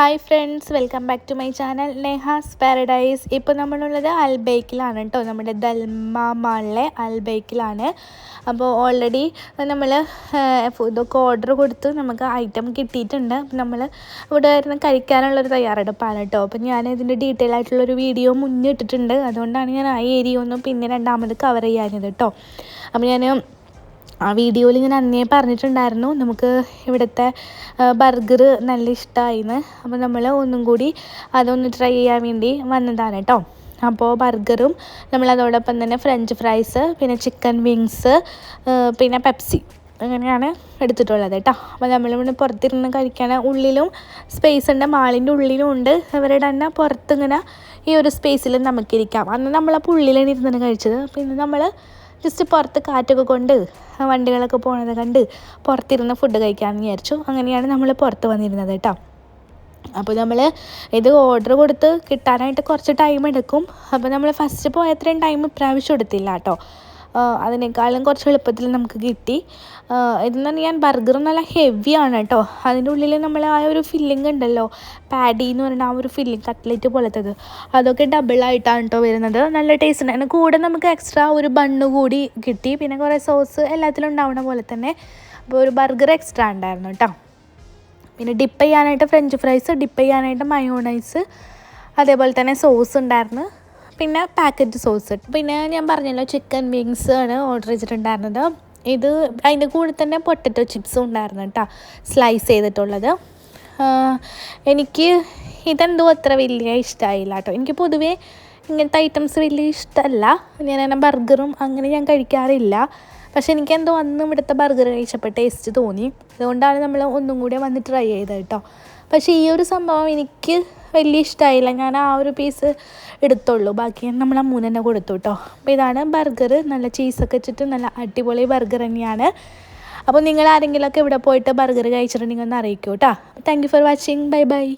Hi friends welcome back to my channel Neha's paradise ഇപ്പോൾ നമ്മളുള്ളത് അൽബൈക്കിലാണ് കേട്ടോ നമ്മുടെ ദൽമ മാളിലെ അൽബൈക്കിലാണ് അപ്പോൾ ഓൾറെഡി നമ്മൾ ഇതൊക്കെ ഓർഡർ കൊടുത്ത് നമുക്ക് ഐറ്റം കിട്ടിയിട്ടുണ്ട്. നമ്മൾ ഇവിടെ വരുന്ന കഴിക്കാനുള്ളൊരു തയ്യാറെടുപ്പാണ് കേട്ടോ അപ്പോൾ ഞാൻ ഇതിന്റെ ഡീറ്റെയിൽ ആയിട്ടുള്ളൊരു വീഡിയോ മുന്നിട്ടിട്ടുണ്ട്. അതുകൊണ്ടാണ് ഞാൻ ആ ഏരിയ ഒന്നും പിന്നെ രണ്ടാമത് കവർ ചെയ്യാനത് കേട്ടോ അപ്പോൾ ഞാൻ ആ വീഡിയോയിൽ ഇങ്ങനെ അന്നേ പറഞ്ഞിട്ടുണ്ടായിരുന്നു. നമുക്ക് ഇവിടുത്തെ ബർഗർ നല്ല ഇഷ്ടമായിന്ന് അപ്പോൾ നമ്മൾ ഒന്നും കൂടി അതൊന്ന് ട്രൈ ചെയ്യാൻ വേണ്ടി വന്നതാണ് കേട്ടോ അപ്പോൾ ബർഗറും നമ്മൾ അതോടൊപ്പം തന്നെ ഫ്രഞ്ച് ഫ്രൈസ് പിന്നെ ചിക്കൻ വിങ്സ് പിന്നെ പെപ്സി അങ്ങനെയാണ് എടുത്തിട്ടുള്ളത് കേട്ടോ അപ്പോൾ നമ്മളിവിടെ പുറത്തിരുന്ന് കഴിക്കാൻ ഉള്ളിലും സ്പേസ് ഉണ്ട് മാളിന്റെ ഉള്ളിലും ഉണ്ട്. അവരുടെ തന്നെ പുറത്തിങ്ങനെ ഈ ഒരു സ്പേസിൽ നമുക്കിരിക്കാം. അന്ന് നമ്മളപ്പോൾ ഉള്ളിലാണ് ഇരുന്നാണ് കഴിച്ചത്. പിന്നെ നമ്മൾ ജസ്റ്റ് പുറത്ത് കാറ്റൊക്കെ കൊണ്ട് വണ്ടികളൊക്കെ പോണത് കണ്ട് പുറത്തിരുന്ന് ഫുഡ് കഴിക്കാമെന്ന് വിചാരിച്ചു. അങ്ങനെയാണ് നമ്മൾ പുറത്ത് വന്നിരുന്നത് കേട്ടോ. അപ്പോൾ നമ്മൾ ഇത് ഓർഡർ കൊടുത്ത് കിട്ടാനായിട്ട് കുറച്ച് ടൈം എടുക്കും. അപ്പോൾ നമ്മൾ ഫസ്റ്റ് പോയത്രയും ടൈം പ്രാവശ്യം എടുത്തില്ല കേട്ടോ. അതിനേക്കാളും കുറച്ച് എളുപ്പത്തിൽ നമുക്ക് കിട്ടി. ഇതെന്ന് പറഞ്ഞാൽ ഞാൻ ബർഗർ നല്ല ഹെവിയാണ് കേട്ടോ. അതിന്റെ ഉള്ളിൽ നമ്മൾ ആ ഒരു ഫില്ലിംഗ് ഉണ്ടല്ലോ പാഡി എന്ന് പറയുന്ന ആ ഒരു ഫില്ലിംഗ് കട്ട്ലേറ്റ് പോലത്തത്. അതൊക്കെ ഡബിളായിട്ടാണ് കേട്ടോ വരുന്നത്. നല്ല ടേസ്റ്റ് ഉണ്ട്. അതിന് കൂടെ നമുക്ക് എക്സ്ട്രാ ഒരു ബണ്ണ് കൂടി കിട്ടി. പിന്നെ കുറേ സോസ് എല്ലാത്തിലും ഉണ്ടാവുന്ന പോലെ തന്നെ അപ്പോൾ ഒരു ബർഗർ എക്സ്ട്രാ ഉണ്ടായിരുന്നു കേട്ടോ. പിന്നെ ഡിപ്പ് ചെയ്യാനായിട്ട് ഫ്രഞ്ച് ഫ്രൈസ് ഡിപ്പ് ചെയ്യാനായിട്ട് മയോണൈസ് അതേപോലെ തന്നെ സോസ് ഉണ്ടായിരുന്നു. പിന്നെ പാക്കറ്റ് സോസ് പിന്നെ ഞാൻ പറഞ്ഞല്ലോ ചിക്കൻ വിങ്സ് ആണ് ഓർഡർ ചെയ്തിട്ടുണ്ടായിരുന്നത്. ഇത് അതിന്റെ കൂടെ തന്നെ പൊട്ടറ്റോ ചിപ്സും ഉണ്ടായിരുന്നു കേട്ടോ സ്ലൈസ് ചെയ്തിട്ടുള്ളത്. എനിക്ക് ഇതെന്തോ അത്ര വലിയ ഇഷ്ടമായില്ല കേട്ടോ എനിക്ക് പൊതുവേ ഇങ്ങനത്തെ ഐറ്റംസ് വലിയ ഇഷ്ടമല്ല ഞാൻ അങ്ങനെ ബർഗറും അങ്ങനെ ഞാൻ കഴിക്കാറില്ല. പക്ഷെ എനിക്ക് എന്തോ അന്നും ഇവിടുത്തെ ബർഗർ കഴിച്ചപ്പോൾ ടേസ്റ്റ് തോന്നി. അതുകൊണ്ടാണ് നമ്മൾ ഒന്നും കൂടി വന്ന് ട്രൈ ചെയ്തത് കേട്ടോ. പക്ഷേ ഈ ഒരു സംഭവം എനിക്ക് വലിയ ഇഷ്ടമായില്ല ഞാൻ ആ ഒരു പീസ് എടുത്തുള്ളൂ. ബാക്കി നമ്മൾ ആ തന്നെ കൊടുത്തു കേട്ടോ. അപ്പോൾ ഇതാണ് ബർഗർ നല്ല ചീസൊക്കെ വെച്ചിട്ട് നല്ല അടിപൊളി ബർഗർ തന്നെയാണ്. അപ്പോൾ നിങ്ങൾ ആരെങ്കിലുമൊക്കെ ഇവിടെ പോയിട്ട് ബർഗർ കഴിച്ചിട്ടുണ്ടെങ്കിൽ ഒന്ന് അറിയിക്കൂ കേട്ടോ. Thank you for watching bye bye